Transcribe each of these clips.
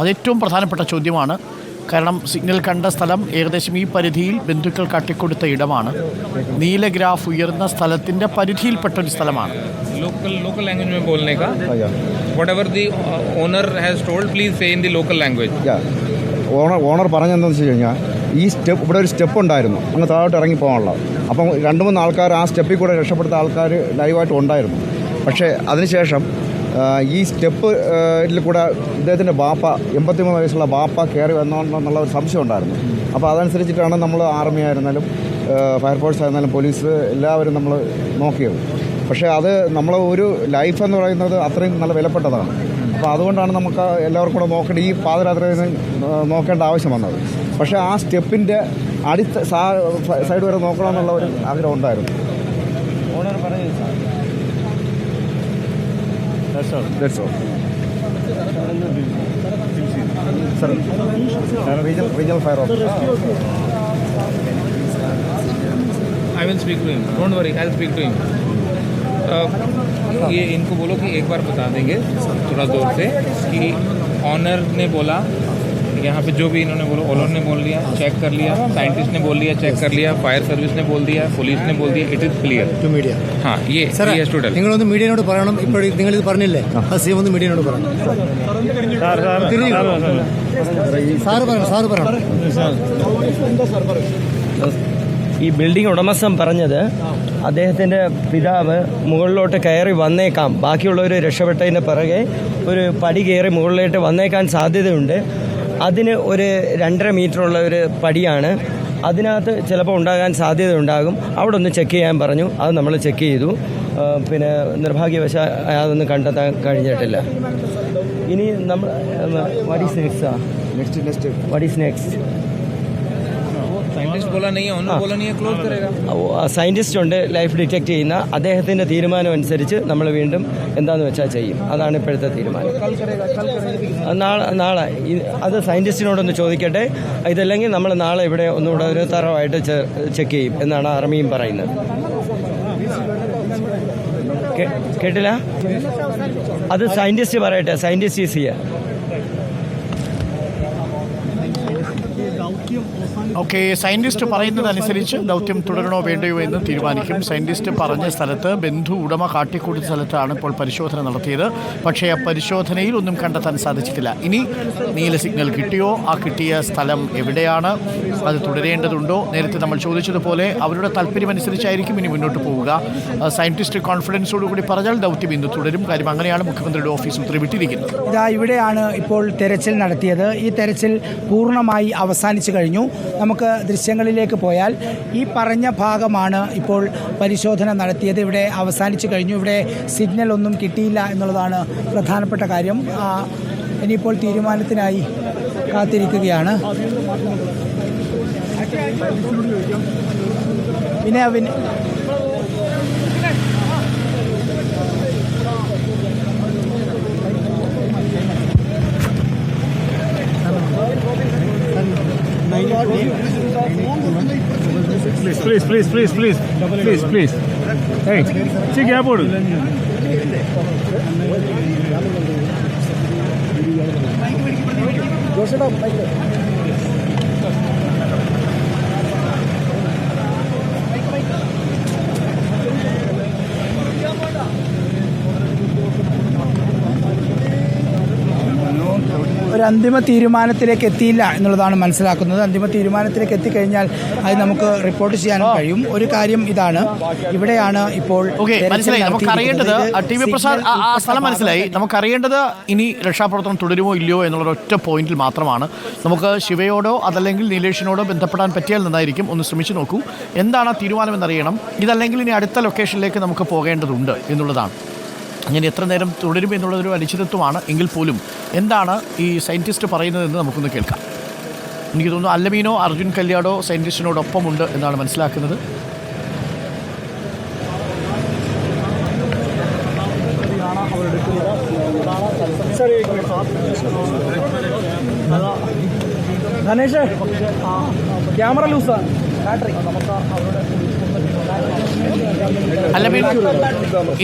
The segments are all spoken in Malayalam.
അതേറ്റവും പ്രധാനപ്പെട്ട ചോദ്യമാണ്. കാരണം സിഗ്നൽ കണ്ട സ്ഥലം ഏകദേശം ഈ പരിധിയിൽ ബന്ധുക്കൾ കാട്ടിക്കൊടുത്ത ഇടമാണ്. നീല ഗ്രാഫ് ഉയർന്ന സ്ഥലത്തിന്റെ പരിധിയിൽപ്പെട്ട ഒരു സ്ഥലമാണ്. ലോക്കൽ ലോക്കൽ ലാംഗ്വേജ് കാ the owner has told please in the local language owner owner പറഞ്ഞെന്താണെന്ന് വെച്ച് കഴിഞ്ഞാൽ ഈ സ്റ്റെപ്പ് ഇവിടെ ഒരു സ്റ്റെപ്പ് ഉണ്ടായിരുന്നു. അങ്ങ് താഴോട്ട് ഇറങ്ങി പോകാനുള്ള. അപ്പം രണ്ട് മൂന്ന് ആൾക്കാർ ആ സ്റ്റെപ്പിൽ കൂടെ രക്ഷപ്പെടുത്ത ആൾക്കാർ ലൈവായിട്ട് ഉണ്ടായിരുന്നു. പക്ഷേ അതിനുശേഷം ഈ സ്റ്റെപ്പ് ഇതിൽ കൂടെ ഇദ്ദേഹത്തിന്റെ ബാപ്പ എൺപത്തിമൂന്ന് വയസ്സുള്ള ബാപ്പ കയറി വന്നോണ്ടെന്നുള്ള ഒരു സംശയം ഉണ്ടായിരുന്നു. അപ്പോൾ അതനുസരിച്ചിട്ടാണ് നമ്മൾ ആർമി ആയിരുന്നാലും ഫയർഫോഴ്സ് ആയിരുന്നാലും പോലീസ് എല്ലാവരും നമ്മൾ നോക്കിയത്. പക്ഷേ അത് നമ്മൾ ഒരു ലൈഫ് എന്ന് പറയുന്നത് അത്രയും നല്ല വിലപ്പെട്ടതാണ്. അപ്പോൾ അതുകൊണ്ടാണ് നമുക്ക് എല്ലാവർക്കും കൂടെ നോക്കേണ്ട ഈ പാദയാത്രയിൽ നോക്കേണ്ട ആവശ്യം വന്നത്. പക്ഷേ ആ സ്റ്റെപ്പിന്റെ അടി സൈഡ് വരെ നോക്കണമെന്നുള്ള ഒരു ആഗ്രഹം ഉണ്ടായിരുന്നു. That's all. Sir, regional, regional fire officer. I will speak to him don't worry I speak speak to him ये इनको बोलो कि एक बार बता देंगे थोड़ा दूर से कि ऑनर ने बोला यहाँ पे जो भी इन्होंने बोला ओनर ने बोल दिया चेक कर लिया साइंटिस्ट ने बोल दिया चेक कर लिया फायर सर्विस ने बोल दिया पुलिस ने बोल दिया it is clear to media हाँ ये സാറേ ये स्टूडेंट നിങ്ങളൊന്ന് മീഡിയനോട് പറയണം ഇപ്പോൾ നിങ്ങളിത് പറഞ്ഞില്ലേ ആ സി എം ഒന്ന് മീഡിയനോട് പറയണം തിരിഞ്ഞു. സാറ് പറയണം സാറ് പറയണം ഈ ബിൽഡിംഗ് ഉടമസ്ഥൻ പറഞ്ഞത് അദ്ദേഹത്തിൻ്റെ പിതാവ് മുകളിലോട്ട് കയറി വന്നേക്കാം ബാക്കിയുള്ളവർ രക്ഷപ്പെട്ടതിന് പിറകെ ഒരു പടി കയറി മുകളിലോട്ട് വന്നേക്കാൻ സാധ്യതയുണ്ട് അതിന് ഒരു രണ്ടര മീറ്ററുള്ള ഒരു പടിയാണ്. അതിനകത്ത് ചിലപ്പോൾ ഉണ്ടാകാൻ സാധ്യത ഉണ്ടാകും അവിടെ ഒന്ന് ചെക്ക് ചെയ്യാൻ പറഞ്ഞു. അത് നമ്മൾ ചെക്ക് ചെയ്തു. പിന്നെ നിർഭാഗ്യവശാൽ അതൊന്നും കണ്ടെത്താൻ കഴിഞ്ഞിട്ടില്ല. ഇനി നമ്മൾ വടി is next next is next scientist बोला नहीं है ओनर बोला नहीं है क्लोज करेगा സയൻറ്റിസ്റ്റ് ഉണ്ട് ലൈഫ് ഡിറ്റക്ട് ചെയ്യുന്ന അദ്ദേഹത്തിൻ്റെ തീരുമാനം അനുസരിച്ച് നമ്മൾ വീണ്ടും എന്താന്ന് വെച്ചാൽ ചെയ്യും അതാണ് ഇപ്പോഴത്തെ തീരുമാനം അത് നാളെ നാളെ ഈ- അത് സയൻറ്റിസ്റ്റിനോടൊന്ന് ചോദിക്കട്ടെ ഇതല്ലെങ്കിൽ നമ്മൾ നാളെ ഇവിടെ ഒന്നുകൂടെ ഒരു തറവായിട്ട് ചെക്ക് ചെയ്യും എന്നാണ് ആർമിയും പറയുന്നത് കേ- കേട്ടില്ല അത് സയൻറ്റിസ്റ്റ് പറയട്ടെ സയൻറ്റിസ്റ്റ് ഈസ് ചെയ്യുക ഓക്കെ സയന്റിസ്റ്റ് പറയുന്നതനുസരിച്ച് ദൗത്യം തുടരണോ വേണ്ടയോ എന്ന് തീരുമാനിക്കും. സയന്റിസ്റ്റ് പറഞ്ഞ സ്ഥലത്ത് ബന്ധു ഉടമ കാട്ടിക്കൂട്ടിയ സ്ഥലത്താണ് ഇപ്പോൾ പരിശോധന നടത്തിയത്. പക്ഷേ ആ പരിശോധനയിൽ ഒന്നും കണ്ടെത്താൻ സാധിച്ചിട്ടില്ല. ഇനി നീല സിഗ്നൽ കിട്ടിയോ? ആ കിട്ടിയ സ്ഥലം എവിടെയാണ്? അത് തുടരേണ്ടതുണ്ടോ? നേരത്തെ നമ്മൾ ചോദിച്ചതുപോലെ അവരുടെ താല്പര്യമനുസരിച്ചായിരിക്കും ഇനി മുന്നോട്ട് പോവുക. സയന്റിസ്റ്റ് കോൺഫിഡൻസോടുകൂടി പറഞ്ഞാൽ ദൗത്യം ഇന്ന് തുടരും. കാര്യം അങ്ങനെയാണ് മുഖ്യമന്ത്രിയുടെ ഓഫീസ് ഉത്തരവിട്ടിരിക്കുന്നത്. ഇതാ ഇവിടെയാണ് ഇപ്പോൾ തെരച്ചിൽ നടത്തിയത്. ഈ തെരച്ചിൽ പൂർണമായി അവസാനിച്ചു കഴിഞ്ഞു. നമുക്ക് ദൃശ്യങ്ങളിലേക്ക് പോയാൽ ഈ പറഞ്ഞ ഭാഗമാണ് ഇപ്പോൾ പരിശോധന നടത്തിയത്. ഇവിടെ അവസാനിച്ചു കഴിഞ്ഞു. ഇവിടെ സിഗ്നൽ ഒന്നും കിട്ടിയില്ല എന്നുള്ളതാണ് പ്രധാനപ്പെട്ട കാര്യം. ഇനിയിപ്പോൾ തീരുമാനത്തിനായി കാത്തിരിക്കുകയാണ്. പിന്നെ അവൻ Thank please, Please, please, please, please, please, please. Hey, check your board. Go sit up, Michael. അന്തിമ തീരുമാനത്തിലേക്ക് എത്തിയില്ല എന്നുള്ളതാണ് മനസ്സിലാക്കുന്നത്. അന്തിമ തീരുമാനത്തിലേക്ക് എത്തിക്കഴിഞ്ഞാൽ അത് നമുക്ക് റിപ്പോർട്ട് ചെയ്യാനും കഴിയും. ഒരു കാര്യം ഇതാണ്. ഇവിടെയാണ് ഇപ്പോൾ മനസ്സിലായി. നമുക്ക് അറിയേണ്ടത് നടത്തിയിരിക്കുന്നത്. ടി വി പ്രസാദ് ആ- ആ സ്ഥലം മനസ്സിലായി. നമുക്കറിയേണ്ടത് ഇനി രക്ഷാപ്രവർത്തനം തുടരുമോ ഇല്ലയോ എന്നുള്ള ഒറ്റ പോയിന്റിൽ മാത്രമാണ്. നമുക്ക് ശിവയോടോ അതല്ലെങ്കിൽ നിലേഷിനോടോ ബന്ധപ്പെടാൻ പറ്റിയാൽ നന്നായിരിക്കും. ഒന്ന് ശ്രമിച്ചു നോക്കൂ. എന്താണ് ആ തീരുമാനം എന്നറിയണം ഇതല്ലെങ്കിൽ ഇനി അടുത്ത ലൊക്കേഷനിലേക്ക് നമുക്ക് പോകേണ്ടതുണ്ട് എന്നുള്ളതാണ്. അങ്ങനെ എത്ര നേരം തുടരും എന്നുള്ളതൊരു അനിശ്ചിതത്വമാണ്. എങ്കിൽ പോലും എന്താണ് ഈ സയന്റിസ്റ്റ് പറയുന്നതെന്ന് നമുക്കൊന്ന് കേൾക്കാം എനിക്ക് തോന്നുന്നു അല്ലമീനോ അർജുൻ കല്യാടോ സയന്റിസ്റ്റിനോടൊപ്പമുണ്ട് എന്നാണ് മനസ്സിലാക്കുന്നത് ധനേഷ് ക്യാമറ ലൂസാണ് ബാറ്ററി നമുക്ക് അവരുടെ അല്ലബിൻ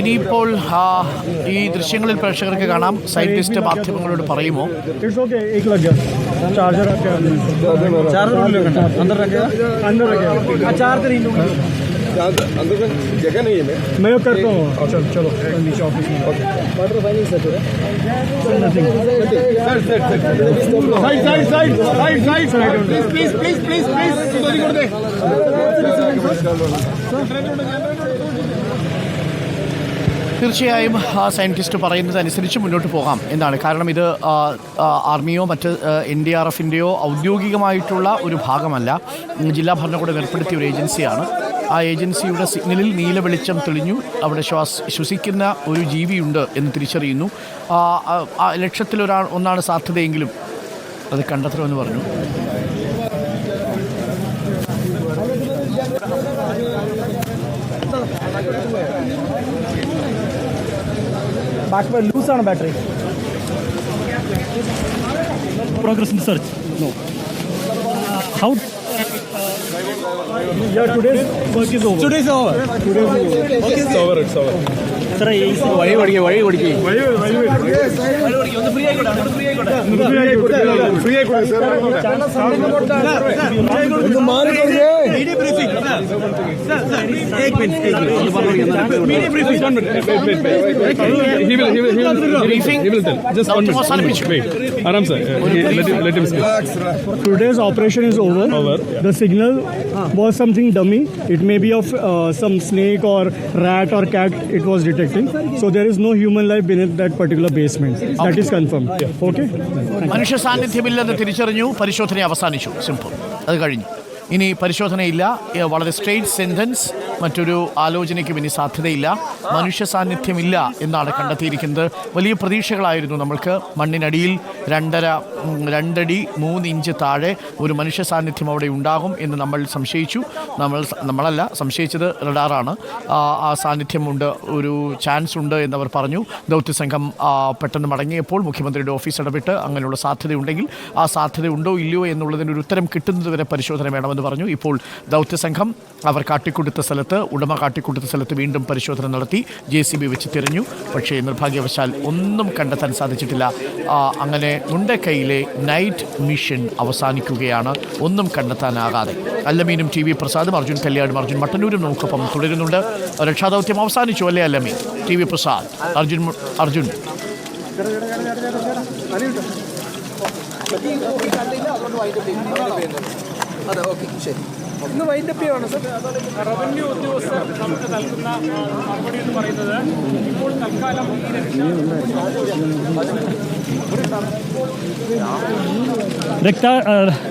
ഇനിയിപ്പോൾ ഈ ദൃശ്യങ്ങളിൽ പ്രേക്ഷകർക്ക് കാണാം. സയന്റിസ്റ്റ് മാധ്യമങ്ങളോട് പറയുമോ? ചാർജർ ओके एक लग गया चार्जर आपके चार्जर अंदर रखेगा अंदर रखेगा चार्जर जगह नहीं है मैं मैं करता हूँ चलो चलो नीचे ऑफिस में side side side side side please please please please please തീർച്ചയായും ആ സയൻറ്റിസ്റ്റ് പറയുന്നത് അനുസരിച്ച് മുന്നോട്ട് പോകാം എന്നാണ് കാരണം ഇത് ആ, ആ, ആർമിയോ മറ്റ് എൻ ഡി ആർ എഫിൻ്റെയോ ഔദ്യോഗികമായിട്ടുള്ള ഒരു ഭാഗമല്ല ഉം, ജില്ലാ ഭരണകൂടം ഏർപ്പെടുത്തിയ ഒരു ഏജൻസിയാണ് ആ ഏജൻസിയുടെ സിഗ്നലിൽ നീല വെളിച്ചം തെളിഞ്ഞു. അവിടെ ശ്വാസ ശ്വസിക്കുന്ന ഒരു ജീവിയുണ്ട് എന്ന് തിരിച്ചറിയുന്നു. ആ, ലക്ഷത്തിലൊരാൾ ഒന്നാണ് സാധ്യതയെങ്കിലും അത് കണ്ടെത്തണമെന്ന് പറഞ്ഞു. ലൂസാണ് battery. Progress in search know how Yeah, today's work is over. Today's over. Today's over. Work is over. It's over. വഴി ഓടിക്കുക വഴി ഓടിക്കുക വഴി ഒന്ന് ഫ്രീ ആയിക്കോട്ടെ ഫ്രീ ആയിക്കോട്ടെ media briefing he will he will he will just one minute today's operation is over the signal was something dummy it may be of some snake or rat or cat it was detecting so there is no human life beneath that particular basement okay. that is മനുഷ്യ സാന്നിധ്യമില്ലെന്ന് തിരിച്ചറിഞ്ഞു പരിശോധന അവസാനിച്ചു സിംപിൾ അത് കഴിഞ്ഞു ഇനി പരിശോധനയില്ല. വളരെ സ്ട്രെയിറ്റ് സെന്റൻസ് മറ്റൊരു ആലോചനയ്ക്കും ഇനി സാധ്യതയില്ല. മനുഷ്യ സാന്നിധ്യമില്ല എന്നാണ് കണ്ടെത്തിയിരിക്കുന്നത്. വലിയ പ്രതീക്ഷകളായിരുന്നു നമ്മൾക്ക്. മണ്ണിനടിയിൽ രണ്ടര രണ്ടടി മൂന്ന് ഇഞ്ച് താഴെ ഒരു മനുഷ്യ സാന്നിധ്യം അവിടെ ഉണ്ടാകും എന്ന് നമ്മൾ സംശയിച്ചു. നമ്മൾ നമ്മളല്ല സംശയിച്ചത് റഡാറാണ്. ആ, സാന്നിധ്യം സാന്നിധ്യമുണ്ട് ഒരു ചാൻസ് ഉണ്ട് എന്നവർ പറഞ്ഞു. ദൗത്യസംഘം പെട്ടെന്ന് മടങ്ങിയപ്പോൾ മുഖ്യമന്ത്രിയുടെ ഓഫീസ് ഇടപെട്ട് അങ്ങനെയുള്ള സാധ്യതയുണ്ടെങ്കിൽ ആ സാധ്യത ഉണ്ടോ ഇല്ലയോ എന്നുള്ളതിനൊരു ഉത്തരം കിട്ടുന്നതുവരെ പരിശോധന വേണമെന്ന് പറഞ്ഞു. ഇപ്പോൾ ദൗത്യസംഘം അവർ കാട്ടിക്കൊടുത്ത സ്ഥലത്ത് ഉടമ കാട്ടിക്കൊടുത്ത സ്ഥലത്ത് വീണ്ടും പരിശോധന നടത്തി ജെ സി ബി വെച്ച് തിരഞ്ഞു. പക്ഷേ നിർഭാഗ്യവശാൽ ഒന്നും കണ്ടെത്താൻ സാധിച്ചിട്ടില്ല. അങ്ങനെ മുണ്ടക്കൈയിലെ നൈറ്റ് മിഷൻ അവസാനിക്കുകയാണ്. ഒന്നും കണ്ടെത്താനാകാതെ. അല്ലമീനും ടി വി പ്രസാദും അർജുൻ കല്യാണും അർജുൻ മട്ടന്നൂരും നമുക്കൊപ്പം തുടരുന്നുണ്ട്. രക്ഷാദൗത്യം അവസാനിച്ചു അല്ലേ അല്ലമീൻ? ടി വി പ്രസാദ് അർജുൻ മു- സർ റവന്യൂ ഉദ്യോഗസ്ഥർ നമുക്ക് നൽകുന്ന മറുപടി എന്ന് പറയുന്നത് ഇപ്പോൾ തൽക്കാലം ഈ രക്ഷാ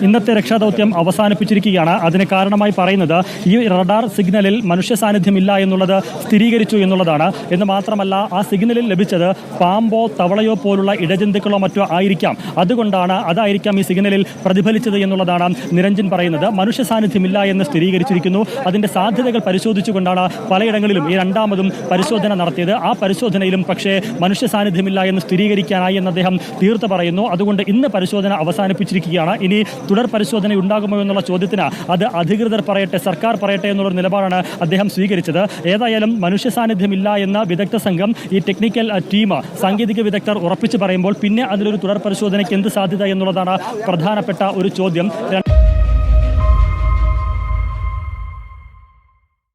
ഇന്നത്തെ രക്ഷാദൗത്യം അവസാനിപ്പിച്ചിരിക്കുകയാണ്. അതിന് കാരണമായി പറയുന്നത് ഈ റഡാർ സിഗ്നലിൽ മനുഷ്യ സാന്നിധ്യമില്ല എന്നുള്ളത് സ്ഥിരീകരിച്ചു എന്നുള്ളതാണ്. എന്ന് മാത്രമല്ല ആ സിഗ്നലിൽ ലഭിച്ചത് പാമ്പോ തവളയോ പോലുള്ള ഇടജന്തുക്കളോ മറ്റോ ആയിരിക്കാം. അതുകൊണ്ടാണ് അതായിരിക്കാം ഈ സിഗ്നലിൽ പ്രതിഫലിച്ചത് എന്നുള്ളതാണ് നിരഞ്ജൻ പറയുന്നത്. മനുഷ്യ സാന്നിധ്യമില്ല എന്ന് സ്ഥിരീകരിച്ചിരിക്കുന്നു. അതിന്റെ സാധ്യതകൾ പരിശോധിച്ചുകൊണ്ടാണ് പലയിടങ്ങളിലും ഈ രണ്ടാമതും പരിശോധന നടത്തിയത്. ആ പരിശോധനയിലും പക്ഷേ മനുഷ്യ സാന്നിധ്യമില്ല എന്ന് സ്ഥിരീകരിക്കാനായി എന്ന് അദ്ദേഹം തീർത്ത് പറയുന്നു. അതുകൊണ്ട് ഇന്ന് പരിശോധന അവസാനിപ്പിച്ചിരിക്കുകയാണ്. ഇനി തുടർ പരിശോധന ഉണ്ടാകുമോ എന്നുള്ള ചോദ്യത്തിന് അത് അധികൃതർ പറയട്ടെ സർക്കാർ പറയട്ടെ എന്നുള്ള നിലപാടാണ് അദ്ദേഹം സ്വീകരിച്ചത്. ഏതായാലും മനുഷ്യ സാന്നിധ്യമില്ല എന്ന വിദഗ്ധ സംഘം ഈ ടെക്നിക്കൽ ടീം സാങ്കേതിക വിദഗ്ധർ ഉറപ്പിച്ചു പറയുമ്പോൾ പിന്നെ അതിലൊരു തുടർ പരിശോധനയ്ക്ക് എന്ത് സാധ്യത എന്നുള്ളതാണ് പ്രധാനപ്പെട്ട ഒരു ചോദ്യം.